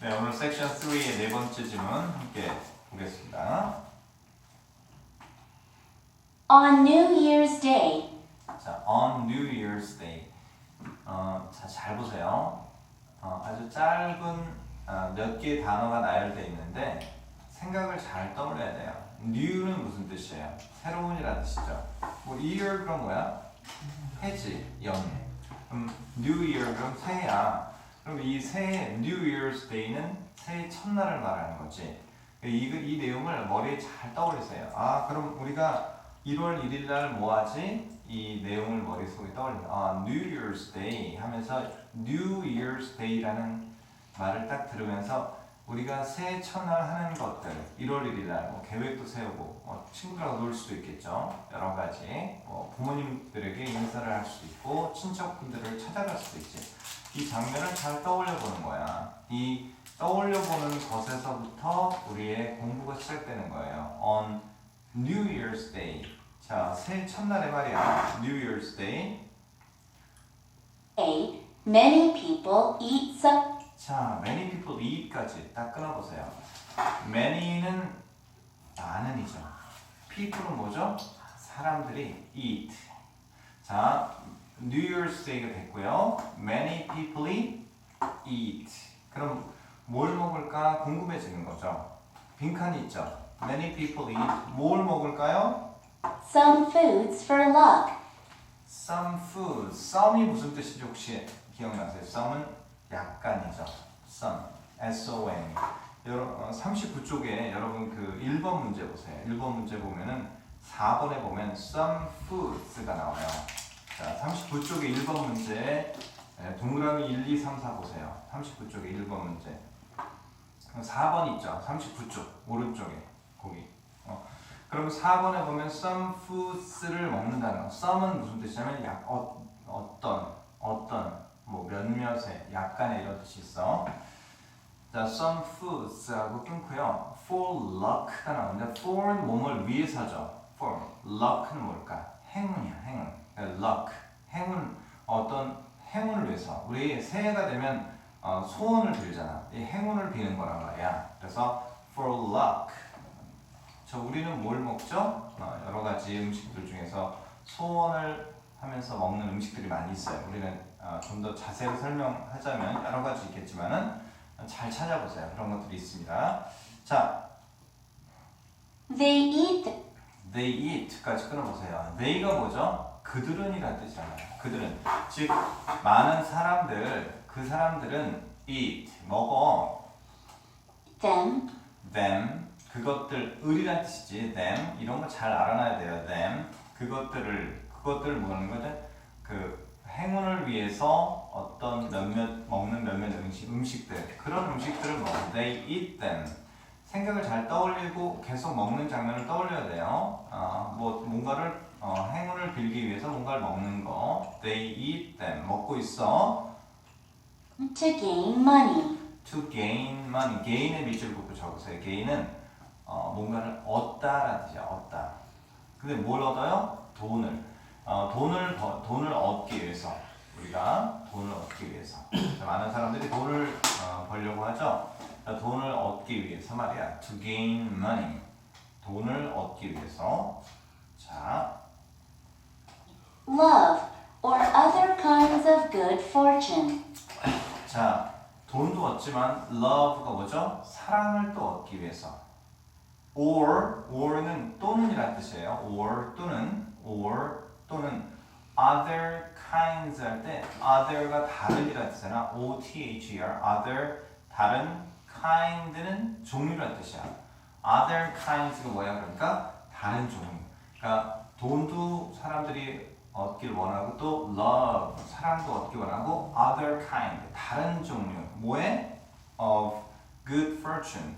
네, 오늘 섹션 3의 네 번째 질문 함께 보겠습니다. On New Year's Day, 자, on New Year's Day. 어, 자, 잘 보세요. 어, 아주 짧은 어, 몇 개의 단어가 나열되어 있는데 생각을 잘 떠올려야 돼요. New는 무슨 뜻이에요? 새로운이라는 뜻이죠. 뭐 year 그럼 뭐야? 해지, 연. 그럼 New Year 그럼 새해야. 그럼 이 새해 New Year's Day는 새해 첫날을 말하는 거지. 이, 이 내용을 머리에 잘 떠올리세요. 아, 그럼 우리가 1월 1일 날 뭐하지? 이 내용을 머릿속에 떠올린다. 아, New Year's Day 하면서 New Year's Day라는 말을 딱 들으면서 우리가 새해 첫날 하는 것들 1월 1일 날 뭐 계획도 세우고 뭐 친구들하고 놀 수도 있겠죠. 여러 가지 뭐 부모님들에게 인사를 할 수도 있고 친척분들을 찾아갈 수도 있지. 이 장면을 잘 떠올려 보는 거야. 이 떠올려 보는 것에서부터 우리의 공부가 시작되는 거예요. On New Year's Day. 자, 새해 첫날에 말이야. New Year's Day. many people eat some. 자, many people eat까지 딱 끊어보세요. many는 많은이죠. people은 뭐죠? 사람들이 eat. 자, New Year's Day가 됐고요. Many people이 eat. 그럼 뭘 먹을까 궁금해지는 거죠. 빈칸이 있죠. Many people eat. 뭘 먹을까요? Some foods for luck. Some food. Some이 무슨 뜻인지 혹시 기억나세요? Some은 약간이죠. Some. S-O-M. 여러, 어, 39쪽에 여러분 그 1번 문제 보세요. 1번 문제 보면은 4번에 보면 some foods가 나와요. 자, 39쪽에 1번 문제 예, 동그라미 1, 2, 3, 4 보세요. 39쪽에 1번 문제. 4번 있죠. 39쪽 오른쪽에 거기. 어. 그럼 4번에 보면 some foods를 먹는다는 거. some은 무슨 뜻이냐면 약 어, 어떤 어떤 뭐 몇몇의 약간의 이런 뜻이 있어. 자, some foods하고 끊고요. for luck가 나오는데 for는 몸을 위해서죠. for luck는 뭘까? 행운이야, 행운. 그러니까 luck, 행운 어떤 행운을 위해서. 우리 새해가 되면 어, 소원을 빌잖아. 이 행운을 비는 거란 말이야. 그래서 for luck. 저 우리는 뭘 먹죠? 어, 여러 가지 음식들 중에서 소원을 하면서 먹는 음식들이 많이 있어요. 우리는 어, 좀 더 자세히 설명하자면 여러 가지 있겠지만은 잘 찾아보세요. 그런 것들이 있습니다. 자, They eat they eat까지 끊어보세요. they가 뭐죠? 그들은이라는 뜻이잖아요. 그들은 즉 많은 사람들 그 사람들은 eat 먹어 them, them 그것들 을이란 뜻이지 them 이런 거 잘 알아놔야 돼요. them 그것들을 그것들 뭐는 거죠? 그 행운을 위해서 어떤 몇몇 먹는 몇몇 음식 음식들 그런 음식들을 먹어. They eat them. 생각을 잘 떠올리고 계속 먹는 장면을 떠올려야 돼요. 어, 뭐 뭔가를 어, 행운을 빌기 위해서 뭔가를 먹는 거. They eat them. 먹고 있어. to gain money. To gain money. gain의 밑줄 긋고 적으세요. gain은 어, 뭔가를 얻다라는 뜻이야. 얻다. 근데 뭘 얻어요? 돈을. 어, 돈을 버, 돈을 얻기 위해서 우리가 돈을 얻기 위해서 자, 많은 사람들이 돈을 어, 벌려고 하죠. 자, 돈을 얻기 위해서 말이야. To gain money. 돈을 얻기 위해서. 자, Love or other kinds of good fortune. 자, 돈도 얻지만 love가 뭐죠? 사랑을 또 얻기 위해서. or, or는 또는이란 뜻이에요. or 또는, or 또는 other kinds 할 때 other가 다른이란 뜻이잖아. O T H E R, other 다른 kind는 종류란 뜻이야. other kinds가 뭐야? 그러니까 다른 종류. 그러니까 돈도 사람들이 얻길 원하고 또 love 사랑도 얻길 원하고 other kind 다른 종류 뭐에 of good fortune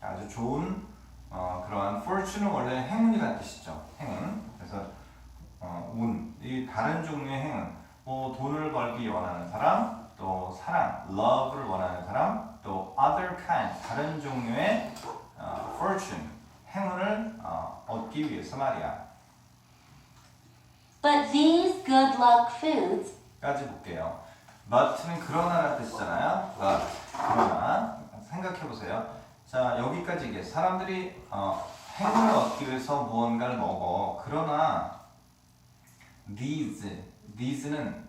아주 좋은 어, 그러한 fortune은 원래 행운이라는 뜻이죠 행운 그래서 어, 운, 이 다른 종류의 행운 뭐 돈을 벌기 원하는 사람 또 사랑 love를 원하는 사람 또 other kind 다른 종류의 어, fortune 행운을 어, 얻기 위해서 말이야 But these good luck foods 까지 볼게요. but는 그러나라는 뜻이잖아요. but 그러나 자 여기까지 이게 사람들이 어, 행운을 얻기 위해서 무언가를 먹어. 그러나 these, these는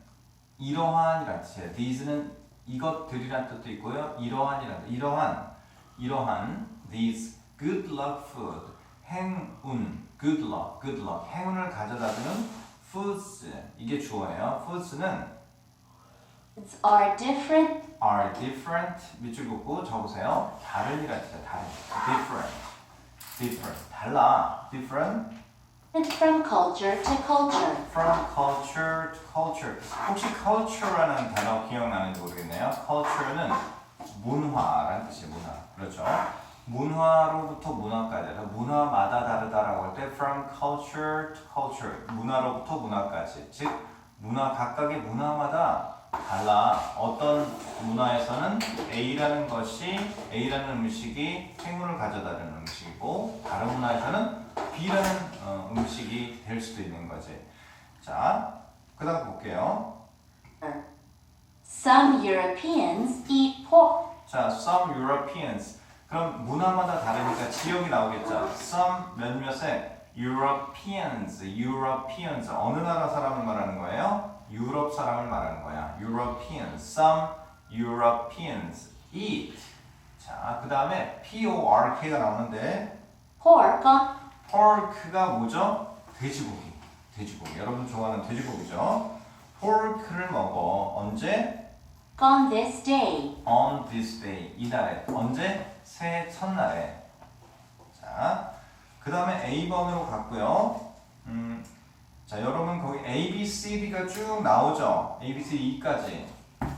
이러한이라는 뜻이에요. these는 이것들이란 뜻도 있고요. 이러한이란 뜻. 이러한, 이러한 these good luck food, 행운, good luck, good luck, 행운을 가져다주는 foods. 이게 주어예요. foods는 are different are different 밑줄 긋고 적으세요. 다른이라 뜻이야. 다른. different. different. 달라. different from culture to culture. from culture to culture. 혹시 culture라는 단어 기억나는지 모르겠네요. culture는 문화라는 뜻이에요. 문화. 그렇죠. 문화로부터 문화까지. 문화마다 다르다라고 할 때 from culture to culture. 문화로부터 문화까지. 즉 문화 각각의 문화마다 달라. 어떤 문화에서는 A라는 것이 A라는 음식이 행운을 가져다주는 음식이고 다른 문화에서는 B라는 어, 음식이 될 수도 있는 거지. 자, 그 다음 볼게요. Some Europeans eat pork. 자, some Europeans. 그럼 문화마다 다르니까 지역이 나오겠죠. some 몇몇의 Europeans, Europeans 어느 나라 사람을 말하는 거예요? 유럽 사람을 말하는 거야. Europeans, some Europeans eat. 자, 그 다음에 P-O-R-K가 나오는데 Pork pork가 뭐죠? 돼지고기. 돼지고기. 여러분 좋아하는 돼지고기죠? pork를 먹어. 언제? on this day. on this day 이달에 언제 새해 첫날에 자 그 다음에 A번으로 갔고요 음, 자 여러분 거기 A, B, C, D가 쭉 나오죠 A, B, C, E까지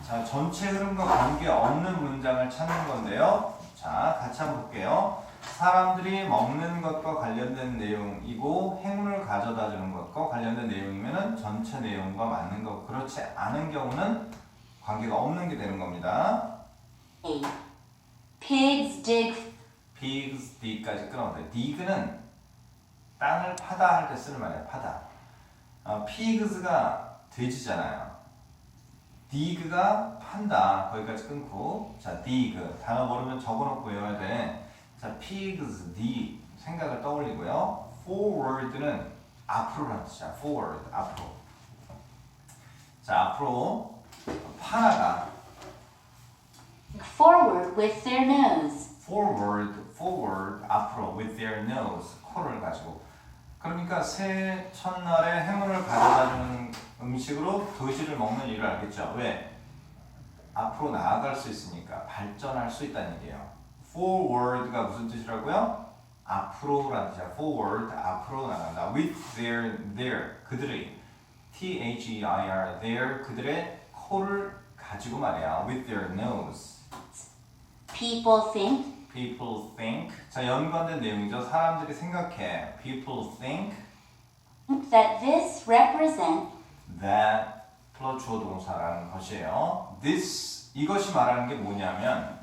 자 전체 흐름과 관계없는 문장을 찾는 건데요 자 같이 한번 볼게요 사람들이 먹는 것과 관련된 내용이고 행운을 가져다 주는 것과 관련된 내용이면은 전체 내용과 맞는 거 그렇지 않은 경우는 관계가 없는 게 되는 겁니다. A. Pigs dig pigs, dig까지 끊어도 dig는 땅을 파다 할 때 쓰는 말이야. 파다. 어, pigs가 돼지잖아요. dig가 판다. 거기까지 끊고 자 dig 단어 모르면 적어놓고 외워야 돼. 자 pigs, dig 생각을 떠올리고요. forward는 앞으로라는 뜻이야. forward 앞으로. 자 앞으로 파나가 forward with their nose. forward, forward, 앞으로 with their nose, 코를 가지고. 그러니까 새해 첫날에 행운을 가져다주는 음식으로 도시를 먹는 이유를 알겠죠? 왜? 앞으로 나아갈 수 있으니까 발전할 수 있다는 얘기예요. Forward가 무슨 뜻이라고요? 앞으로라는 뜻이야. forward, 앞으로 나간다. with their, their, 그들의 T H E I R, their, 그들의 코를 가지고 말이야. with their nose. People think People think. 자, 연관된 내용이죠. 사람들이 생각해. People think that this represents that 플러스 주어 동사라는 것이에요. This 이것이 말하는 게 뭐냐면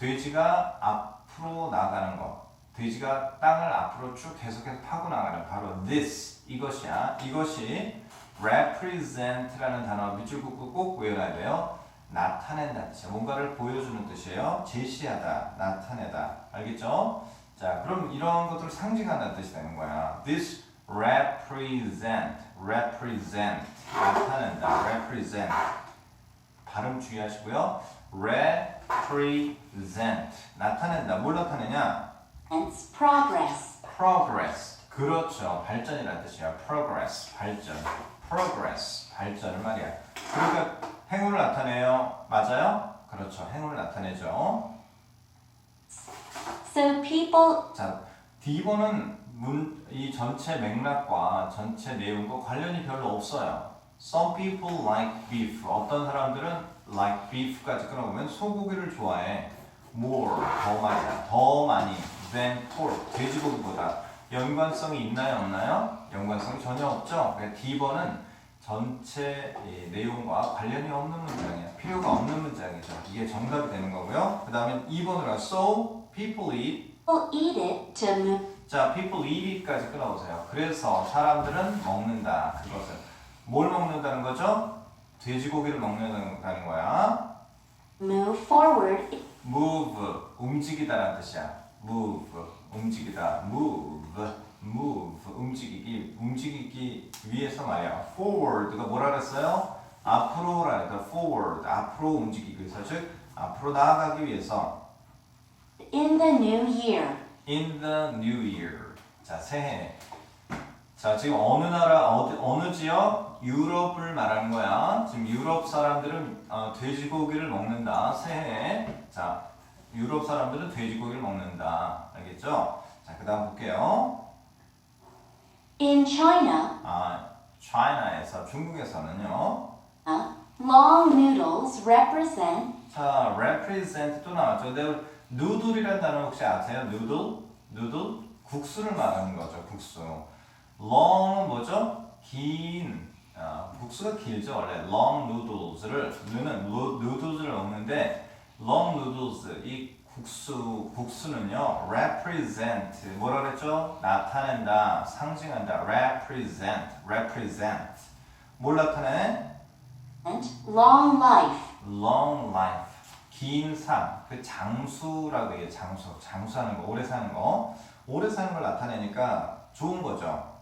돼지가 앞으로 나가는 것. 돼지가 땅을 앞으로 쭉 계속해서 파고 나가는 바로 this 이것이야. 이것이 represent라는 단어 밑줄 긋고 꼭 외워야 돼요. 나타낸다 뜻이야. 뭔가를 보여주는 뜻이에요. 제시하다, 나타내다. 알겠죠? 자, 그럼 이런 것들을 상징한다는 뜻이 되는 거야. This represent, represent, 나타낸다, represent. 발음 주의하시고요. Represent, 나타낸다. 뭘 나타내냐? progress. progress. 그렇죠. 발전이라는 뜻이야. progress, 발전. progress, 발전을 말이야. 그러니까 행운을 나타내요. 맞아요? 그렇죠. 행운을 나타내죠. So people 자, D번은 문, 이 전체 맥락과 전체 내용과 관련이 별로 없어요. Some people like beef. 어떤 사람들은 like beef까지 끊어보면 소고기를 좋아해. More, 더 많이, 더 많이 than pork, 돼지고기보다. 연관성이 있나요, 없나요? 연관성이 전혀 없죠. 그러니까 D번은 전체 이 내용과 관련이 없는 문장이에요. 필요가 없는 문장이죠. 이게 정답이 되는 거고요. 그 다음에 2번으로 가 So, people eat eat it 자, people eat it까지 끊어보세요. 그래서 사람들은 먹는다. 그것을 뭘 먹는다는 거죠? 돼지고기를 먹는다는 거야. move forward move 움직이다라는 뜻이야. move 움직이다. move move 움직이기 움직이기 위해서 말이야. forward가 뭐라 그랬어요? 앞으로라 그랬다. forward 앞으로 움직이기 위해서 즉 앞으로 나아가기 위해서 In the new year. in the new year. 자, 새해. 자, 지금 어느 나라, 어디, 어느 지역? 유럽을 말하는 거야. 지금 유럽 사람들은 어, 돼지고기를 먹는다. 새해. 자, 유럽 사람들은 돼지고기를 먹는다. 알겠죠? 자, 그 다음 볼게요. In China, 아, China에서, 중국에서는요. long noodles represent 자, represent 또 나왔죠. 근데 누들이라는 단어 혹시 아세요? 누들? 국수를 말하는 거죠. 국수. long은 뭐죠? 긴. 아, 국수가 길죠. 원래 long noodles를 누는 noodles를 먹는데 long noodles 이 국수 국수는요 represent 뭐라 그랬죠? 나타낸다, 상징한다. represent, represent. 뭘 나타내? long life. long life 긴 삶, 그 장수라고 해요. 장수, 장수하는 거, 오래 사는 거, 오래 사는 걸 나타내니까 좋은 거죠.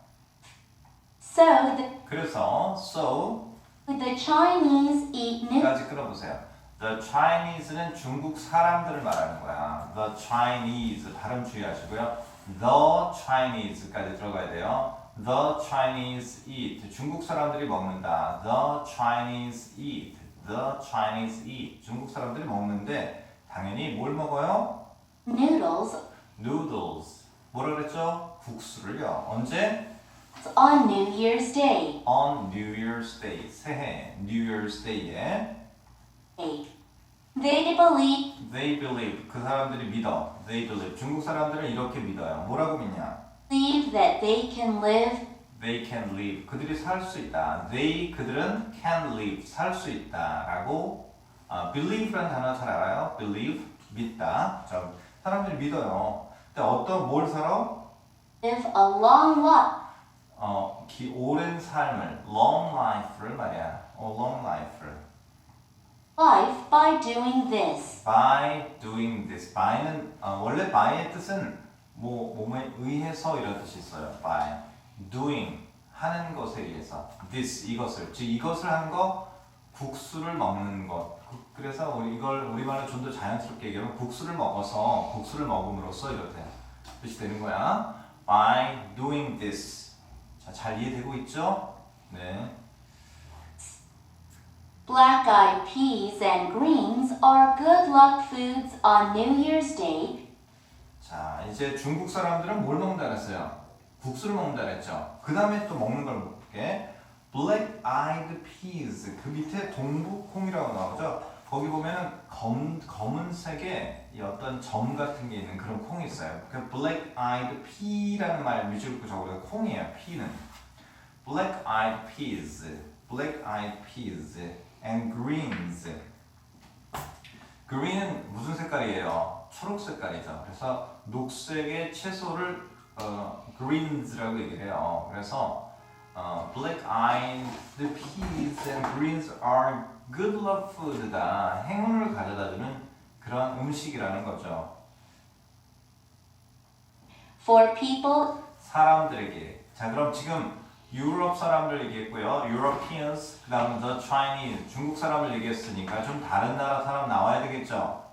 So the, 그래서 so the Chinese eat noodles. 까지 끌어보세요. The Chinese는 중국 사람들을 말하는 거야. The Chinese 발음 주의하시고요. The Chinese까지 들어가야 돼요. The Chinese eat 중국 사람들이 먹는다. The Chinese eat. The Chinese eat 중국 사람들이 먹는데 당연히 뭘 먹어요? Noodles noodles 뭐라 그랬죠? 국수를요. 언제? On New Year's Day. On New Year's Day 새해 New Year's Day에 They believe They believe 그 사람들이 믿어. They believe 중국 사람들은 이렇게 믿어요. 뭐라고 믿냐? believe that they can live They can live 그들이 살 수 있다. They 그들은 can live 살 수 있다라고 아, believe라는 단어 잘 알아요? Believe 믿다. 자, 사람들이 믿어요. 근데 어떤 뭘 살아? live a long life. 어, 기, 오랜 삶을 long life를 말이야. 어, long life를 life by doing this. by doing this. by는 어, 원래 by의 뜻은 뭐 몸에 의해서 이런 뜻이 있어요. by doing 하는 것에 의해서 this 이것을 즉 이것을 하는 거 국수를 먹는 것. 그- 그래서 우리 이걸 우리말로 좀 더 자연스럽게 얘기하면 국수를 먹어서 국수를 먹음으로써 이렇게 뜻이 되는 거야. by doing this. 자, 잘 이해되고 있죠? 네. Black-eyed peas and greens are good luck foods on New Year's Day. 자, 이제 중국 사람들은 뭘 먹는다 그랬어요? 국수를 먹는다 그랬죠. 그 다음에 또 먹는 걸 볼게. Black eyed peas. 그 밑에 동북콩이라고 나오죠. 거기 보면은 검, 검은색의 이 어떤 점 같은 게 있는 그런 콩이 있어요. 그 black eyed pea라는 말 밑줄 긋고 적어요. 콩이에요. pea는. Black eyed peas. Black eyed peas and greens. 그린은 무슨 색깔이에요? 초록 색깔이죠. 그래서 녹색의 채소를 어, greens라고 얘기를 해요. 그래서 어, black eyed peas and greens are good luck food다. 행운을 가져다주는 그런 음식이라는 거죠. For people 사람들에게. 자, 그럼 지금 유럽 사람들 얘기했고요. Europeans, 그 다음 the Chinese, 중국 사람을 얘기했으니까 좀 다른 나라 사람 나와야 되겠죠.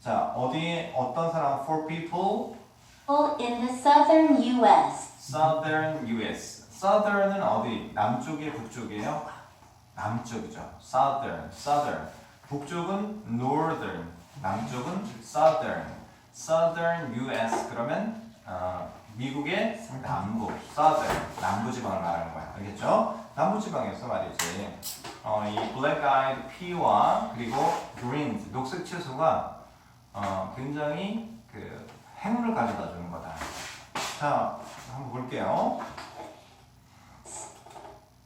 자, 어디에 어떤 사람? For people, in the southern U.S. Southern US. Southern은 어디? 남쪽이에요, 북쪽이에요? 남쪽이죠. Southern, Southern. 북쪽은 Northern, 남쪽은 Southern. Southern US 그러면 어, 미국의 남부, Southern, 남부 지방을 말하는 거야. 알겠죠? 남부 지방에서 말이지. 어, 이 Black Eyed Pea와 그리고 Greens, 녹색 채소가 어, 굉장히 그 행운을 가져다 주는 거다. 자, 한번 볼게요.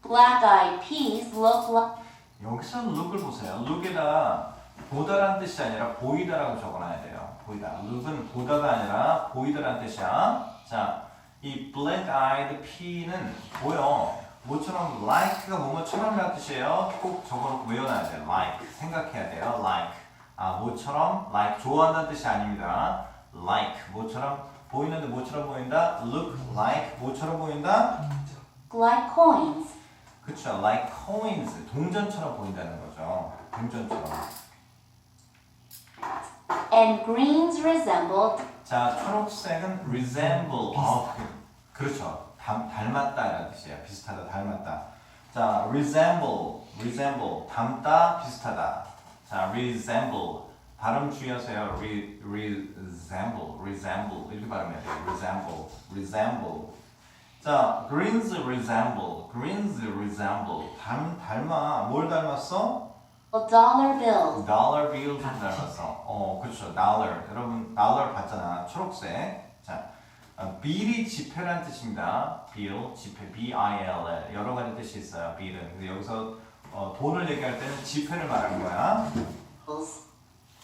Black-eyed peas look like 여기서 look을 보세요. look에다가 보다라는 뜻이 아니라 보이다라고 적어놔야 돼요. 보이다. look은 보다가 아니라 보이다라는 뜻이야. 자, 이 black eyed pea는 보여. 뭐처럼 like가 뭐뭐처럼이라는 뜻이에요. 꼭 적어놓고 외워놔야 돼요. like 생각해야 돼요. like 아, 모처럼 like 좋아한다는 뜻이 아닙니다. like 모처럼 보이는데 모처럼 보인다. look like 모처럼 보인다. like coins. 그쵸, like coins 동전처럼 보인다는 거죠. 동전처럼. And greens resembled 자, 초록색은 resemble. 어, 그, 그렇죠. 닮, 닮았다라는 뜻이에요. 비슷하다, 닮았다. 자, resemble, resemble, 닮다, 비슷하다. 자, resemble. 발음 주의하세요. Re, resemble, resemble. 이렇게 발음해야 돼요. resemble, resemble. 자, greens resemble, greens resemble. 닮, 닮아. 뭘 닮았어? Dollar bills. dollar bill 좀 닮았어. 어, 그렇죠. dollar. 여러분, dollar 봤잖아. 초록색. 자, 어, bill이 지폐란 뜻입니다. bill, 지폐, B-I-L-L. 여러 가지 뜻이 있어요. bill은. 근데 여기서 어, 돈을 얘기할 때는 지폐를 말하는 거야.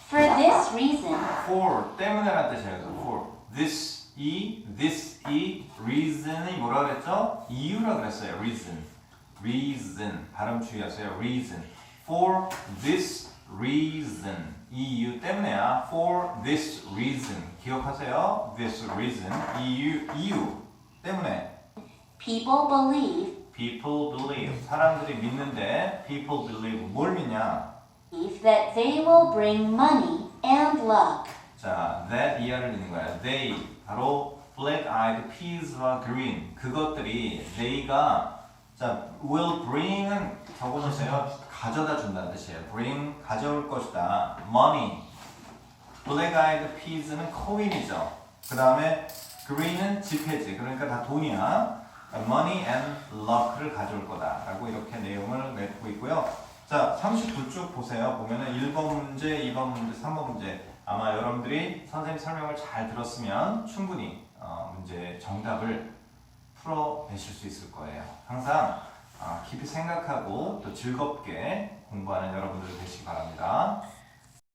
For this reason, for 때문에란 뜻이에요. 그래서 for this 이 this 이 reason이 뭐라 그랬죠? 이유라 그랬어요. reason, reason 발음 주의하세요. reason for this reason 이 이유 때문에야 for this reason 기억하세요. this reason 이유 이유 때문에 people believe people believe 사람들이 믿는데 people believe 뭘 믿냐? that they will bring money and luck. 자, that 이하를 있는 거야. They 바로 black-eyed peas와 green 그것들이 they가 자 will bring은 적어놓으세요. 가져다 준다는 뜻이에요. bring 가져올 것이다. money black-eyed peas는 코인이죠. 그 다음에 green은 지폐지. 그러니까 다 돈이야. money and luck를 가져올 거다 라고 이렇게 내용을 맺고 있고요. 자, 39쪽 보세요. 보면은 1번 문제, 2번 문제, 3번 문제. 아마 여러분들이 선생님 설명을 잘 들었으면 충분히 어, 문제 정답을 풀어내실 수 있을 거예요. 항상 어, 깊이 생각하고 또 즐겁게 공부하는 여러분들 되시기 바랍니다.